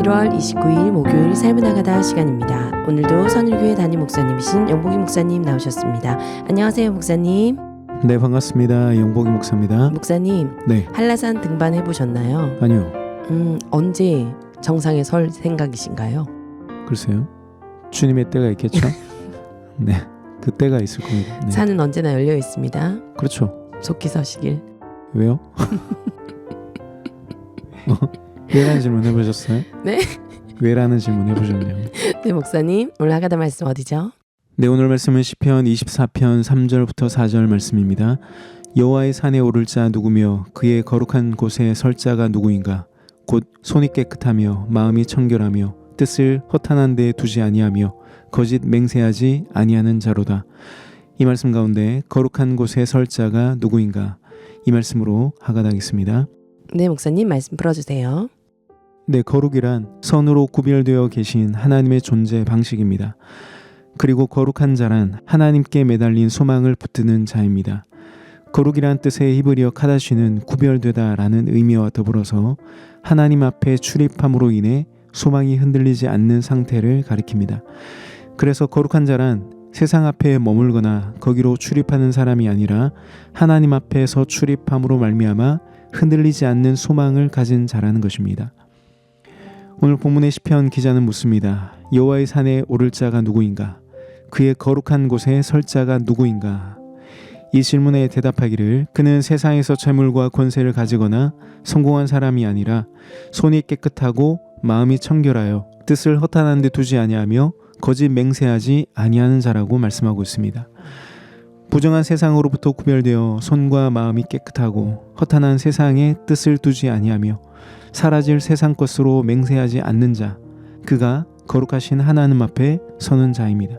1월 29일 목요일 삶을 나가다 시간입니다. 오늘도 선일교회 담임 목사님이신 영복이 목사님 나오셨습니다. 안녕하세요, 목사님. 네 반갑습니다. 영복이 목사입니다. 목사님, 네 한라산 등반 해 보셨나요? 아니요 음, 언제 정상에 설 생각이신가요? 글쎄요 주님의 때가 있겠죠. 네 그 때가 있을 겁니다. 네. 산은 언제나 열려 있습니다. 그렇죠. 속히 서시길. 왜요? 어? 왜라는 질문 해보셨어요? 네. 왜라는 질문 해보셨네요. 네, 목사님. 오늘 하가다 말씀 어디죠? 네 오늘 말씀은 시편 24편 3절부터 4절 말씀입니다. 여호와의 산에 오를 자 누구며 그의 거룩한 곳에 설 자가 누구인가? 곧 손이 깨끗하며 마음이 청결하며 뜻을 허탄한 데 두지 아니하며 거짓 맹세하지 아니하는 자로다. 이 말씀 가운데 거룩한 곳에 설 자가 누구인가? 이 말씀으로 하가다겠습니다. 네, 목사님 말씀 풀어주세요. 네, 거룩이란 선으로 구별되어 계신 하나님의 존재 방식입니다. 그리고 거룩한 자란 하나님께 매달린 소망을 붙드는 자입니다. 거룩이란 뜻의 히브리어 카다시는 구별되다라는 의미와 더불어서 하나님 앞에 출입함으로 인해 소망이 흔들리지 않는 상태를 가리킵니다. 그래서 거룩한 자란 세상 앞에 머물거나 거기로 출입하는 사람이 아니라 하나님 앞에서 출입함으로 말미암아 흔들리지 않는 소망을 가진 자라는 것입니다. 오늘 본문의 시편 기자는 묻습니다. 여호와의 산에 오를 자가 누구인가? 그의 거룩한 곳에 설 자가 누구인가? 이 질문에 대답하기를 그는 세상에서 재물과 권세를 가지거나 성공한 사람이 아니라 손이 깨끗하고 마음이 청결하여 뜻을 허탄한 데 두지 아니하며 거짓 맹세하지 아니하는 자라고 말씀하고 있습니다. 부정한 세상으로부터 구별되어 손과 마음이 깨끗하고 허탄한 세상에 뜻을 두지 아니하며 사라질 세상 것으로 맹세하지 않는 자 그가 거룩하신 하나님 앞에 서는 자입니다.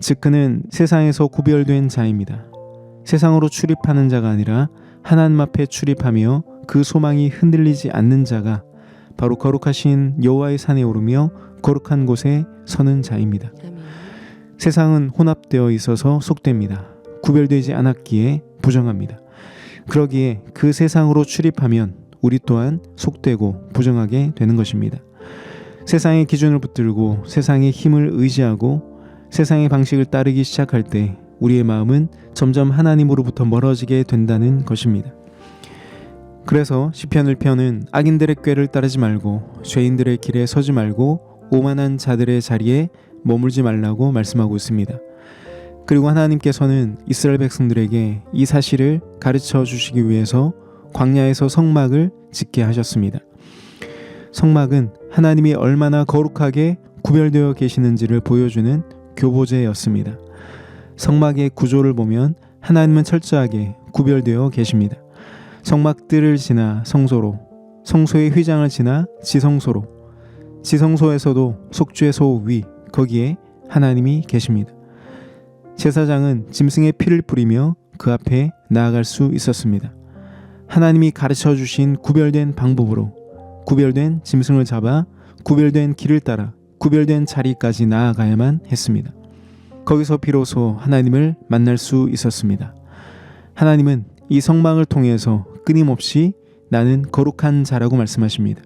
즉 그는 세상에서 구별된 자입니다. 세상으로 출입하는 자가 아니라 하나님 앞에 출입하며 그 소망이 흔들리지 않는 자가 바로 거룩하신 여호와의 산에 오르며 거룩한 곳에 서는 자입니다. 아멘. 세상은 혼합되어 있어서 속됩니다. 구별되지 않았기에 부정합니다. 그러기에 그 세상으로 출입하면 우리 또한 속되고 부정하게 되는 것입니다. 세상의 기준을 붙들고 세상의 힘을 의지하고 세상의 방식을 따르기 시작할 때 우리의 마음은 점점 하나님으로부터 멀어지게 된다는 것입니다. 그래서 시편을 펴는 악인들의 꾀를 따르지 말고 죄인들의 길에 서지 말고 오만한 자들의 자리에 머물지 말라고 말씀하고 있습니다. 그리고 하나님께서는 이스라엘 백성들에게 이 사실을 가르쳐 주시기 위해서 광야에서 성막을 짓게 하셨습니다. 성막은 하나님이 얼마나 거룩하게 구별되어 계시는지를 보여주는 교보제였습니다. 성막의 구조를 보면 하나님은 철저하게 구별되어 계십니다. 성막들을 지나 성소로, 성소의 휘장을 지나 지성소로, 지성소에서도 속죄소 위 거기에 하나님이 계십니다. 제사장은 짐승의 피를 뿌리며 그 앞에 나아갈 수 있었습니다. 하나님이 가르쳐 주신 구별된 방법으로 구별된 짐승을 잡아 구별된 길을 따라 구별된 자리까지 나아가야만 했습니다. 거기서 비로소 하나님을 만날 수 있었습니다. 하나님은 이 성망을 통해서 끊임없이 나는 거룩한 자라고 말씀하십니다.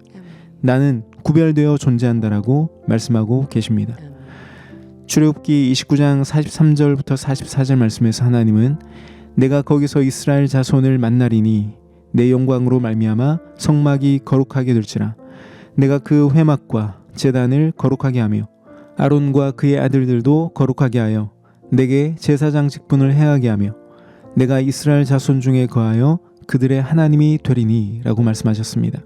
나는 구별되어 존재한다라고 말씀하고 계십니다. 출애굽기 29장 43절부터 44절 말씀에서 하나님은 내가 거기서 이스라엘 자손을 만나리니 내 영광으로 말미암아 성막이 거룩하게 될지라 내가 그 회막과 제단을 거룩하게 하며 아론과 그의 아들들도 거룩하게 하여 내게 제사장 직분을 행하게 하며 내가 이스라엘 자손 중에 거하여 그들의 하나님이 되리니라고 말씀하셨습니다.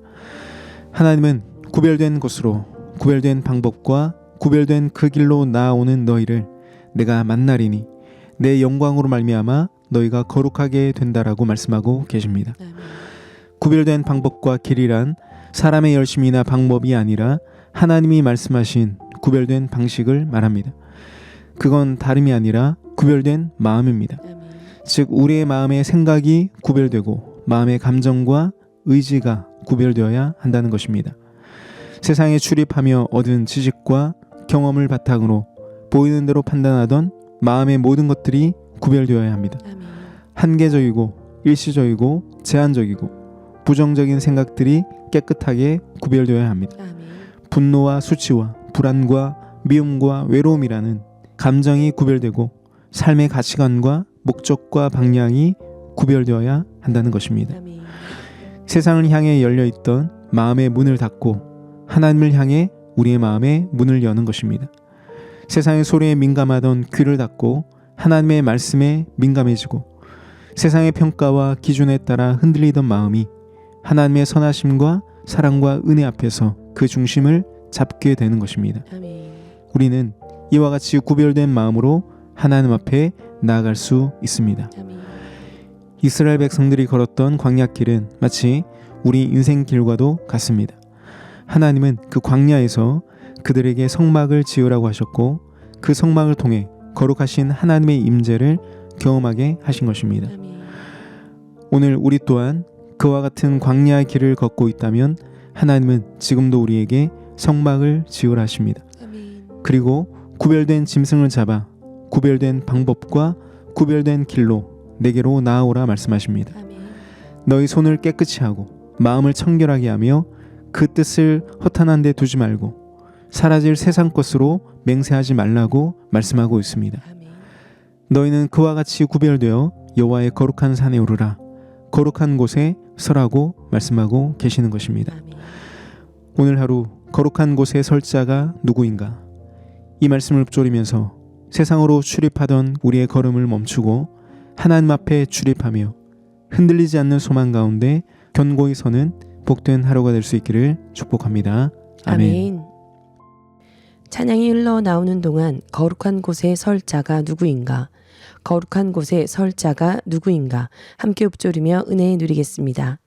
하나님은 구별된 곳으로 구별된 방법과 구별된 그 길로 나아오는 너희를 내가 만나리니 내 영광으로 말미암아 너희가 거룩하게 된다라고 말씀하고 계십니다. 구별된 방법과 길이란 사람의 열심이나 방법이 아니라 하나님이 말씀하신 구별된 방식을 말합니다. 그건 다름이 아니라 구별된 마음입니다. 즉 우리의 마음의 생각이 구별되고 마음의 감정과 의지가 구별되어야 한다는 것입니다. 세상에 출입하며 얻은 지식과 경험을 바탕으로 보이는 대로 판단하던 마음의 모든 것들이 구별되어야 합니다. 한계적이고 일시적이고 제한적이고 부정적인 생각들이 깨끗하게 구별되어야 합니다. 분노와 수치와 불안과 미움과 외로움이라는 감정이 구별되고 삶의 가치관과 목적과 방향이 구별되어야 한다는 것입니다. 세상을 향해 열려 있던 마음의 문을 닫고 하나님을 향해 우리의 마음의 문을 여는 것입니다. 세상의 소리에 민감하던 귀를 닫고 하나님의 말씀에 민감해지고 세상의 평가와 기준에 따라 흔들리던 마음이 하나님의 선하심과 사랑과 은혜 앞에서 그 중심을 잡게 되는 것입니다. 우리는 이와 같이 구별된 마음으로 하나님 앞에 나아갈 수 있습니다. 이스라엘 백성들이 걸었던 광야길은 마치 우리 인생 길과도 같습니다. 하나님은 그 광야에서 그들에게 성막을 지으라고 하셨고 그 성막을 통해 거룩하신 하나님의 임재를 경험하게 하신 것입니다. 오늘 우리 또한 그와 같은 광야의 길을 걷고 있다면 하나님은 지금도 우리에게 성막을 지으라 하십니다. 그리고 구별된 짐승을 잡아 구별된 방법과 구별된 길로 내게로 나아오라 말씀하십니다. 너희 손을 깨끗이 하고 마음을 청결하게 하며 그 뜻을 허탄한 데 두지 말고 사라질 세상 것으로 맹세하지 말라고 말씀하고 있습니다. 너희는 그와 같이 구별되어 여호와의 거룩한 산에 오르라 거룩한 곳에 서라고 말씀하고 계시는 것입니다. 오늘 하루 거룩한 곳에 설 자가 누구인가? 이 말씀을 읊조리면서 세상으로 출입하던 우리의 걸음을 멈추고 하나님 앞에 출입하며 흔들리지 않는 소망 가운데 견고히 서는 복된 하루가 될 수 있기를 축복합니다. 아멘. 아멘. 찬양이 흘러 나오는 동안 거룩한 곳에 설 자가 누구인가? 거룩한 곳에 설 자가 누구인가? 함께 읊조리며 은혜 누리겠습니다.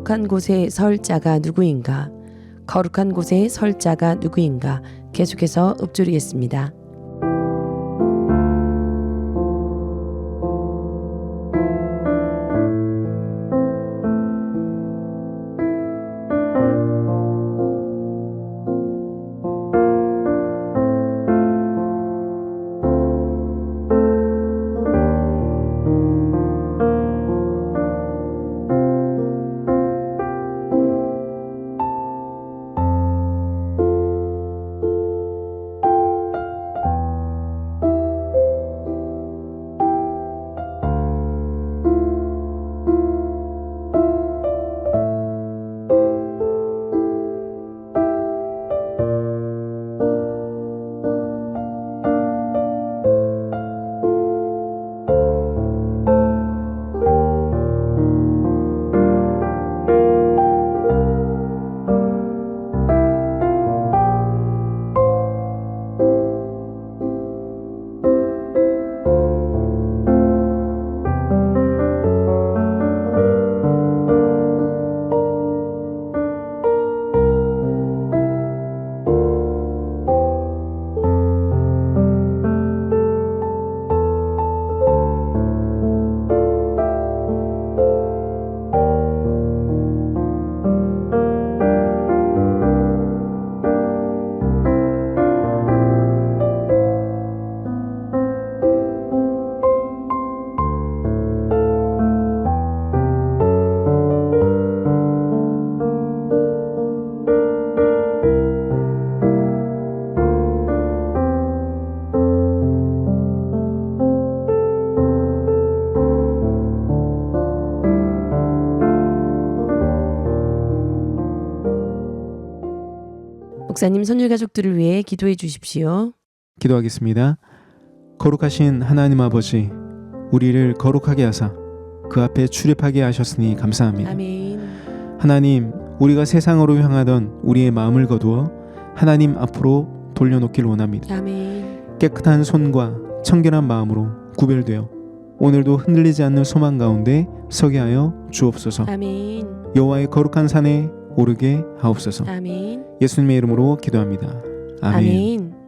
거룩한 곳에 설 자가 누구인가? 거룩한 곳에 설 자가 누구인가? 계속해서 읊조리겠습니다. 목사님 선율 가족들을 위해 기도해 주십시오. 기도하겠습니다. 거룩하신 하나님 아버지, 우리를 거룩하게 하사 그 앞에 출입하게 하셨으니 감사합니다. 아멘. 하나님, 우리가 세상으로 향하던 우리의 마음을 거두어 하나님 앞으로 돌려놓기를 원합니다. 아멘. 깨끗한 손과 청결한 마음으로 구별되어 오늘도 흔들리지 않는 소망 가운데 서게 하여 주옵소서. 아멘. 여호와의 거룩한 산에 오르게 하옵소서. 아멘. 예수님의 이름으로 기도합니다. 아멘. 아멘.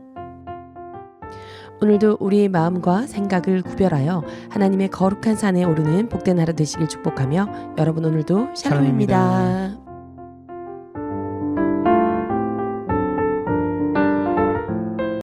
오늘도 우리의 마음과 생각을 구별하여 하나님의 거룩한 산에 오르는 복된 하루 되시길 축복하며 여러분 오늘도 샬롬입니다.